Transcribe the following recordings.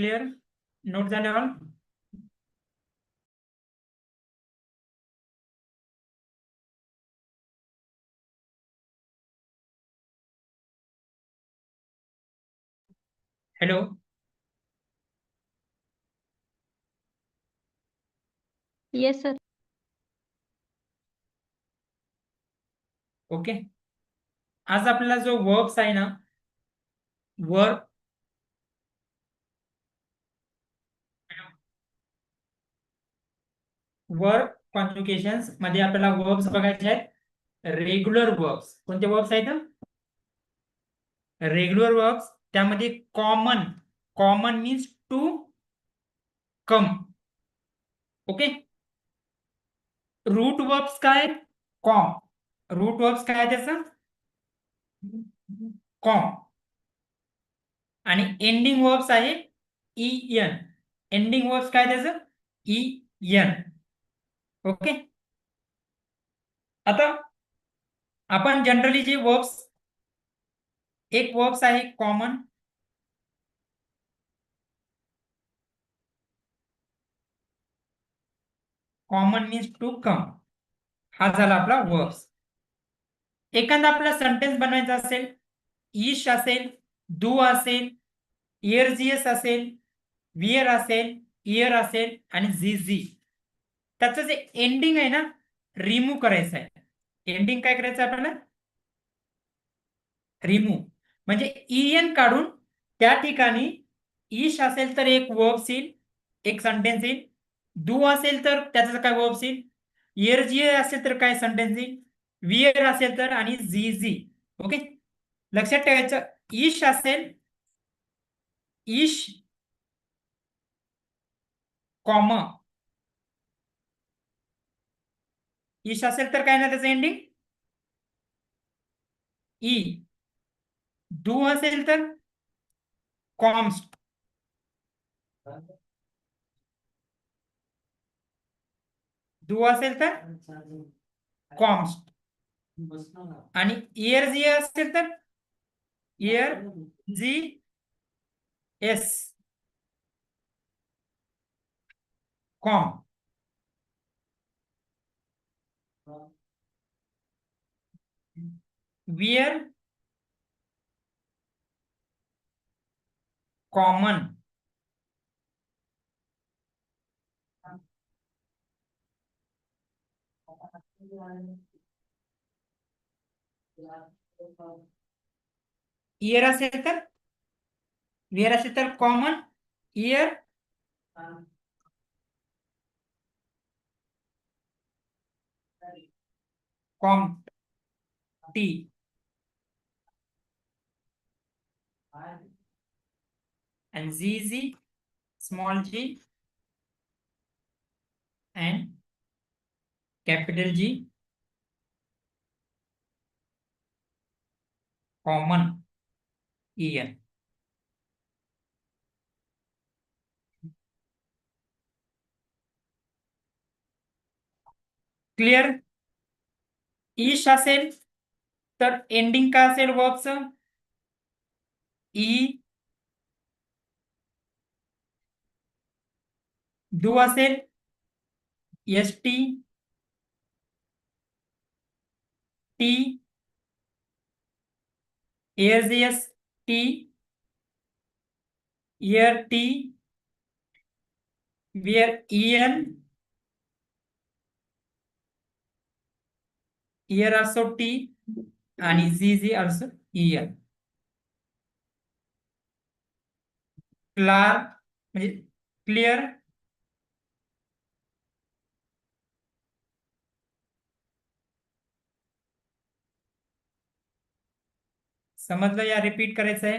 Clear note झाले all hello yes sir okay आज आपल्याला जो वर्ब्स आहे ना वर्ब वर्ब कॉन्जुकेशन्समध्ये आपल्याला वर्ब्स बघायचे आहेत. Regular verbs. कोणते वर्ब्स आहेत? Regular verbs. त्यामध्ये common. Common means to come okay? Root verbs काय? कॉम. रूट वर्ब्स काय त्याचं कॉम. आणि एंडिंग वर्ब्स आहे ई एन एंडिंग वर्ब्स काय त्याचं ई एन ओके? आता आपण जनरली जे वर्ब्स एक वर्ब्स आहे common common means to come हा झाला आपला वर्ब्स एखादा आपला सेंटेन्स बनवायचा असेल ईश असेल दू असेल इयरजियस असेल वियर असेल इयर असेल आणि झी झी त्याचं जे एंडिंग आहे ना रिमूव्ह करायचं आहे. एंडिंग काय करायचं आहे आपल्याला? रिमूव्ह म्हणजे एन काढून त्या ठिकाणी इश असेल तर एक वर्ब्स येईल एक सेंटेन्स येईल दू असेल तर त्याचं काय वर्ब्स येईल इयर जी असेल तर काय सेंटेन्स येईल वियर असेल तर आणि झी झी ओके लक्षात ठेवायचं. इश असेल इश कॉमा इश असेल तर काय ना त्याचं एंडिंग ई. डू असेल तर? कॉम्स. डू असेल तर? कॉम्स. आणि इयर जी असेल तर? Year G S. कॉम. वियर कॉमन इयर असेल तर वियर असेल तर common year com T and ZZ, small g, and capital G, common EN. Clear ईश असेल तर एंडिंग काय असेल वर्बचं E, দুয়াসের st T S T year T where en here also t and gg also en क्लार म्हणजे clear समजलं या? रिपीट करायचं आहे.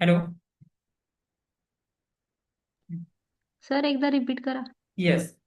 हॅलो सर एकदा रिपीट करा. Yes.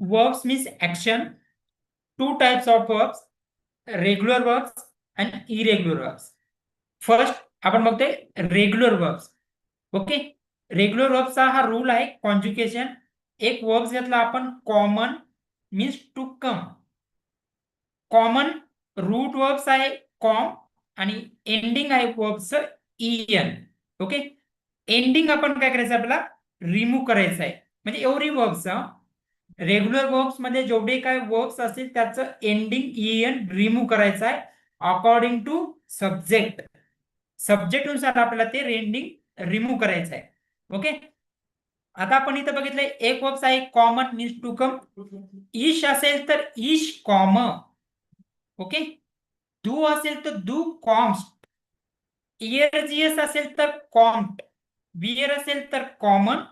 Verbs means action. Two types of verbs. Regular verbs and irregular verbs. First आपण बघतोय रेग्युलर verbs. ओके रेग्युलर वर्बचा हा रूल आहे कॉन्ज्युकेशन एक verbs घेतला आपण common means to come common root verbs आहे कॉम आणि एंडिंग आहे वर्बचं एन ओके एंडिंग आपण काय करायचं आपल्याला रिमूव्ह करायचं आहे म्हणजे एव्हरी वर्ब्स रेग्युलर वर्ब्समध्ये जेवढे काय वर्ब्स असतील त्याचं एंडिंग एन रिमूव्ह करायचं आहे अकॉर्डिंग टू सब्जेक्ट सब्जेक्टनुसार आपल्याला ते एंडिंग रिमूव्ह करायचं आहे. ओके आता आपण इथं बघितलंय एक वर्ब्स आहे कॉमन मीन्स टू कम ईश असेल तर ईश कॉम ओके दू असेल तर दू कॉम्स्ट इयर जीएस असेल तर कॉम्ट बियर असेल तर कॉमन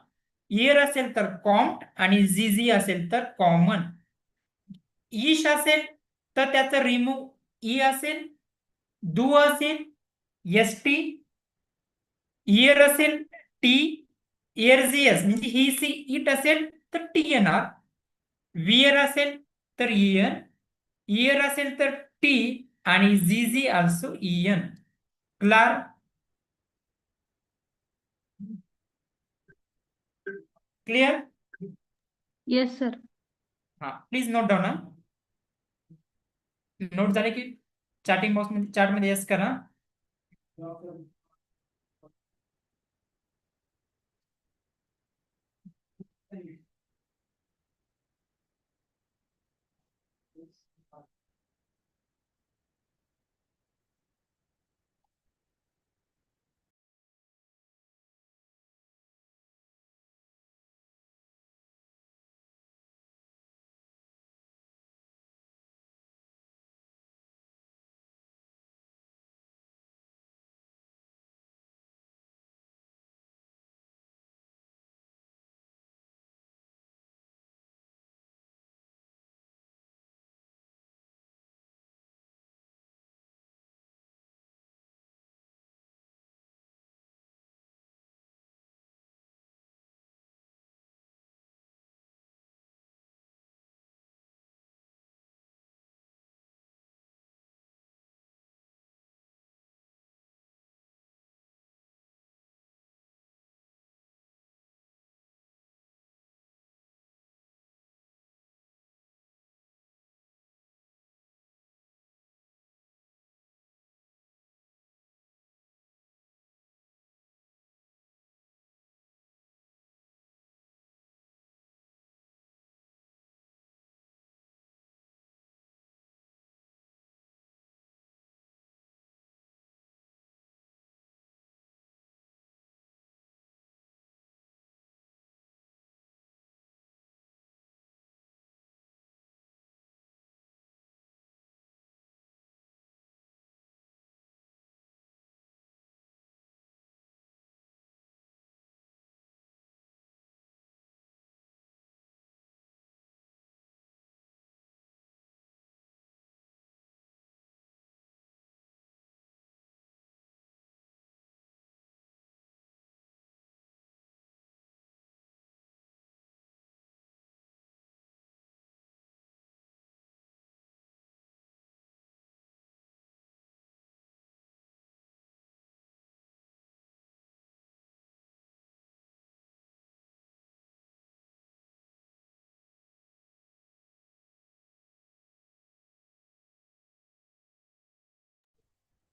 इयर असेल तर कॉम्प्ट आणि झी असेल तर कॉमन. ईश असेल तर त्याचं रिमूव्ह ई असेल दू असेल एस टी इयर असेल टी इयर जी एस म्हणजे ही सी इट असेल तर टी येणार वियर असेल तर इयन इयर असेल तर टी आणि झी झी ऑल्सो इयन क्लार क्लिअर यस सर हा प्लीज़ नोट डाऊन हा। नोट झाले की चार्टिंग बॉक्स मध्ये चार्ट मध्ये येस करा।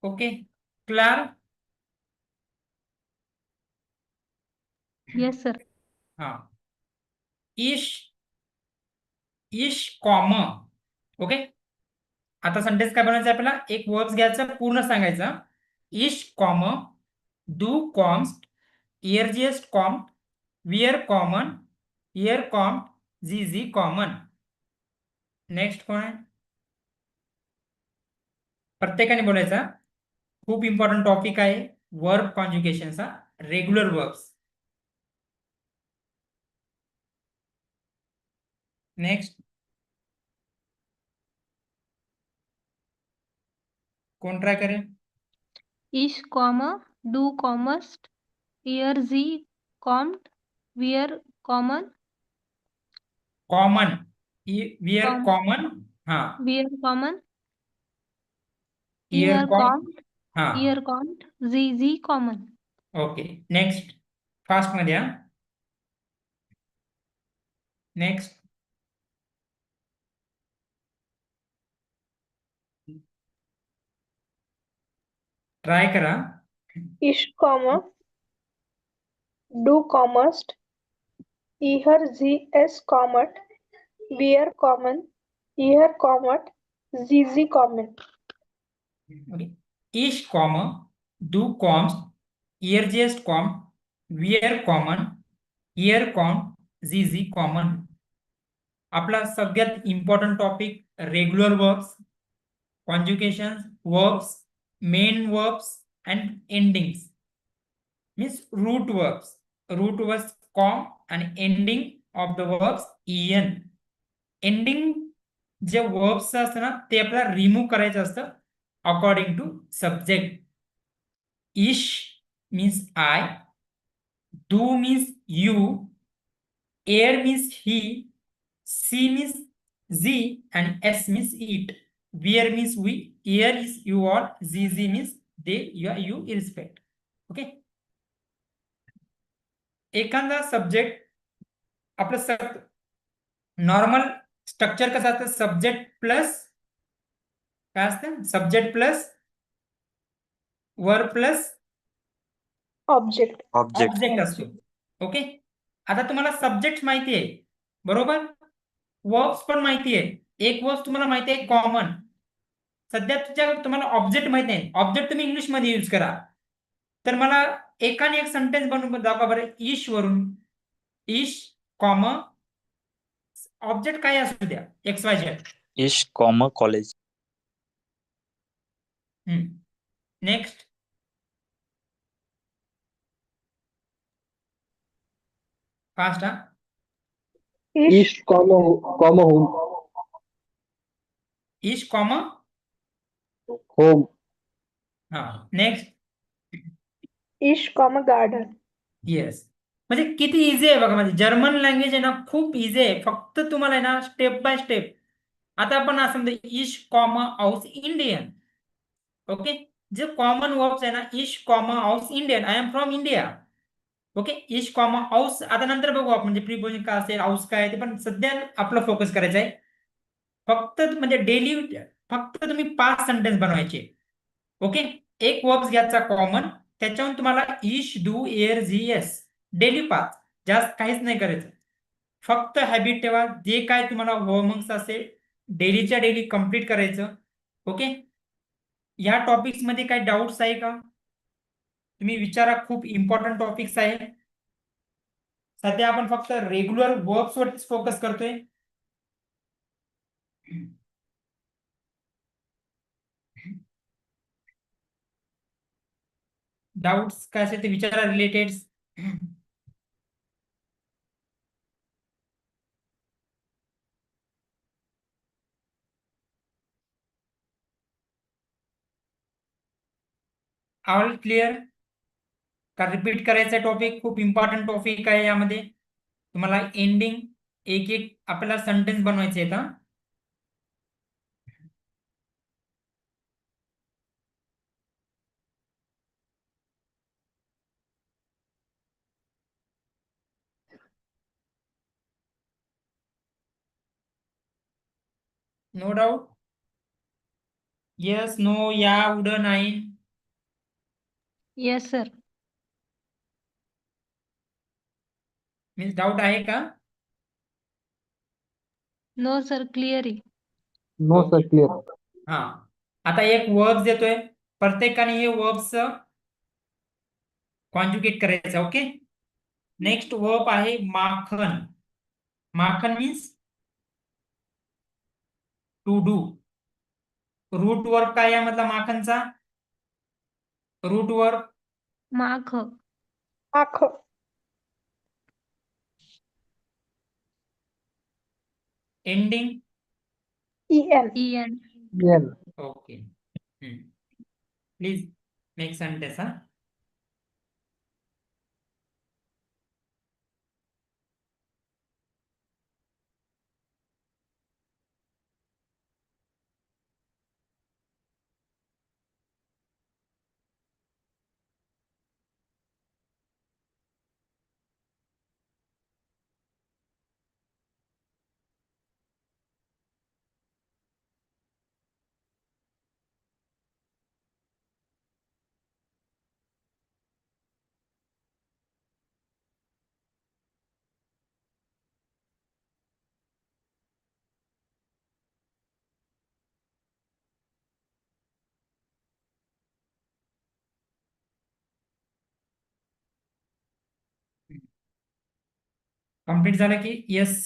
ओके क्लार येस सर हा इश इश कॉम ओके आता सेंटेन्स काय बनायचं आपल्याला? एक वर्ब्स घ्यायचं पूर्ण सांगायचं. इश कॉम डू कॉम्स्ट इयर जीएस कॉम्ट वियर कॉमन इयर कॉम्ट झी झी कॉमन नेक्स्ट कोण प्रत्येकाने बोलायचा. खूप इम्पॉर्टंट टॉपिक आहे. वर्ब कॉन्ज्युकेशनचा रेग्युलर वर्ब्स नेक्स्ट कोण ट्राय करेल इश कॉम डू कॉमस्ट इयर झी कॉम्ट वियर कॉमन कॉमन वियर. कॉमन हा वियर कॉमन इयर इयर कॉम कॉम्ट हाँ। Here count जी z common. Okay next fast मध्य नेक्स्ट ट्राय करा। इश कॉमा डू कॉमस्ट इहर जी एस कॉमट बीयर कॉमन इहर कॉमट जी जी common is comma do coms ear com wear common ear com zz common. आपला सगळ्यात important topic regular verbs conjugation verbs main verbs and endings means root verbs root verbs com आणि ending of the verbs N ending जे verbs असतं ना ते आपल्याला remove करायचं असतं. according to subject is means I do means you are means he she means Zee and S means it wear means we ear is you all zz means they you are you irrespect okay एखादा subject आपलं सब normal structure कसं असतं subject plus काय असतं? Subject plus verb plus object object असतो. Okay आता तुम्हाला subject माहिती आहे. बरोबर? वर्ब्स पण माहिती आहे. एक वर्ब तुम्हाला माहिती आहे कॉमन सध्या तुझ्या तुम्हाला ऑब्जेक्ट माहिती नाही. ऑब्जेक्ट तुम्ही इंग्लिशमध्ये युज करा. तर मला एकाने एक सेंटेन्स बनवून दाखवा बरं. ईश वरून. ईश कॉम ऑब्जेक्ट काय असू द्या? एक्स वाय झेड इश कॉम कॉलेज नेक्स्ट फास्ट हा East, comma, comma, home, ईश कॉम home, हा next ish comma garden. Yes म्हणजे किती इझी आहे बघा म्हणजे जर्मन लँग्वेज आहे ना खूप इझी आहे. फक्त तुम्हाला आहे ना स्टेप बाय स्टेप आता आपण असं म्हणतो इश कॉम हाऊस इंडियन ओके जे कॉमन वर्ब्स आहे ना इश comma house Indian I am from India okay इश कॉमा हाऊस आता नंतर बघू आपण. म्हणजे प्रिपोजिशन काय असेल हाऊस काय आहे ते पण सध्या आपलं फोकस करायचं आहे. फक्त म्हणजे डेली फक्त तुम्ही पाच सेंटेन्स बनवायचे. ओके एक वर्ब्स घ्यायचा कॉमन त्याच्याहून तुम्हाला इश do air Zee S daily पाच. जास्त काहीच नाही करायचं. फक्त हॅबिट ठेवा. जे काय तुम्हाला होमवर्क्स असेल डेलीच्या डेली कंप्लीट करायचं. ओके या टॉपिक्समध्ये काही डाऊट्स आहे का? तुम्ही विचारा खूप इम्पॉर्टंट टॉपिक्स आहे. सध्या आपण फक्त रेग्युलर वर्क्स वरतीच फोकस करतोय. डाऊट्स काय असेल ते विचारा रिलेटेड ऑल क्लिअर का रिपीट करायचा टॉपिक खूप इम्पॉर्टंट टॉपिक आहे यामध्ये. तुम्हाला एंडिंग एक एक आपल्याला सेंटेन्स बनवायचे आहेत हा. नो डाऊट येस नो या उड नाही. Yes, sir. मीन्स डाऊट आहे का. Clear. आहे. no, sir, Okay. clear. हा आता एक वर्ब्स देतोय प्रत्येकाने हे वर्ब्स कॉन्जुगेट करायचं ओके नेक्स्ट वर्ब आहे माखन माखन means to do root verb काय यामधला माखनचा root verb माख आख ending en en N, okay please make sentence हा complete झालं की येस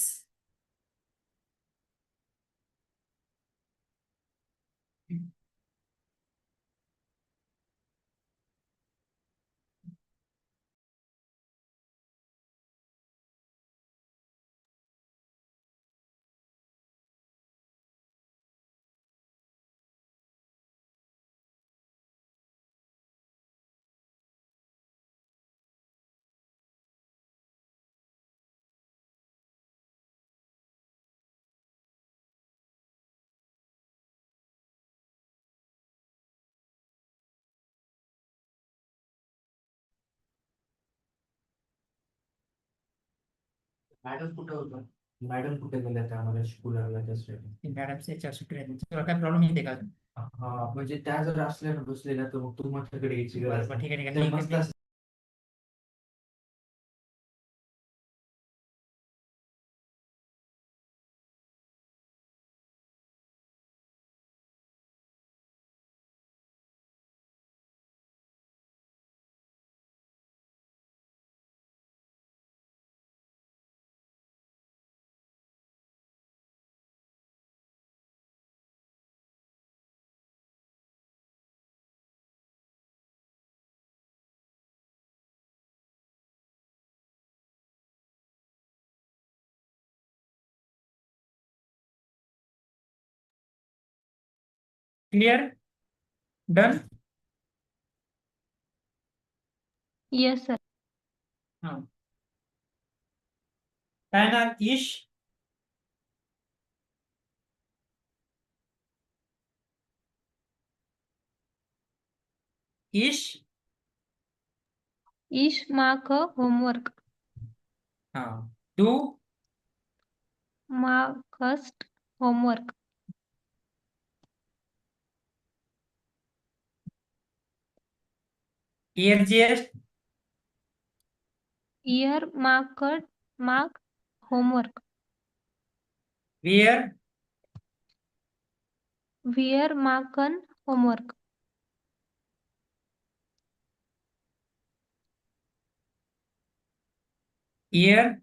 मॅडम कुठं होतं? मॅडम कुठे गेल्या त्या आम्हाला शिकवल्या त्यासाठी मॅडमच्या याच्यावर सुट्टी राहिली तुला काय प्रॉब्लेम येते का अजून? म्हणजे त्या जर असल्या ना बसलेल्या तर मग तू माझ्याकडे यायची गरज बरं, ठीक आहे ठीक आहे. त्या ठीक मस्त आहे. क्लियर डन यस सर हाँ ईश ईश ईश मार्क होमवर्क हाँ टू मार्क होमवर्क हाँ ERGS Ear marked mark homework. Where Wear marken homework. Ear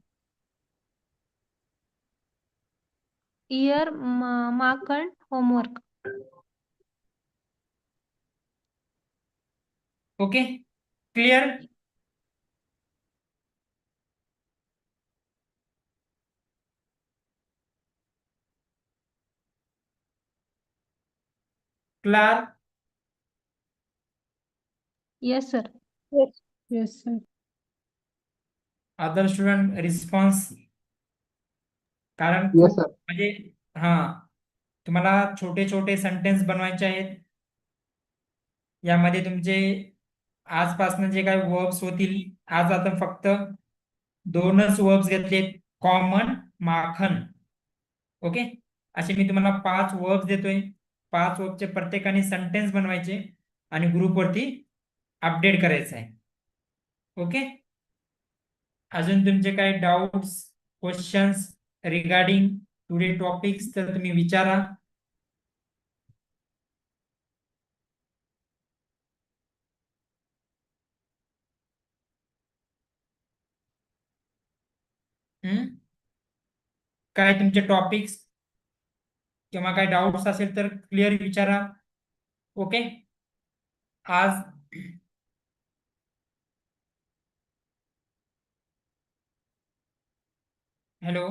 Ear ma- marked okay clear clear sir. Yes. Yes, sir. Other student response कारण Yes. म्हणजे हा तुम्हाला छोटे छोटे सेंटेन्स बनवायचे आहेत यामध्ये तुमचे आजपासून जे काही वर्ब्स होतील आज आपण फक्त दोनच वर्ब्स घेतले कॉमन माखन. ओके असे मी तुम्हाला पाच वर्ब्स देतोय. पाच वर्बचे प्रत्येकाने सेंटेन्स बनवायचे आणि ग्रुपवरती अपडेट करायचं आहे. ओके अजून तुमचे काही doubts questions regarding today topics तर तुम्ही विचारा. हम्म? काय तुमचे टॉपिक्स किंवा काय डाऊट्स असेल तर क्लिअर विचारा. ओके आज हॅलो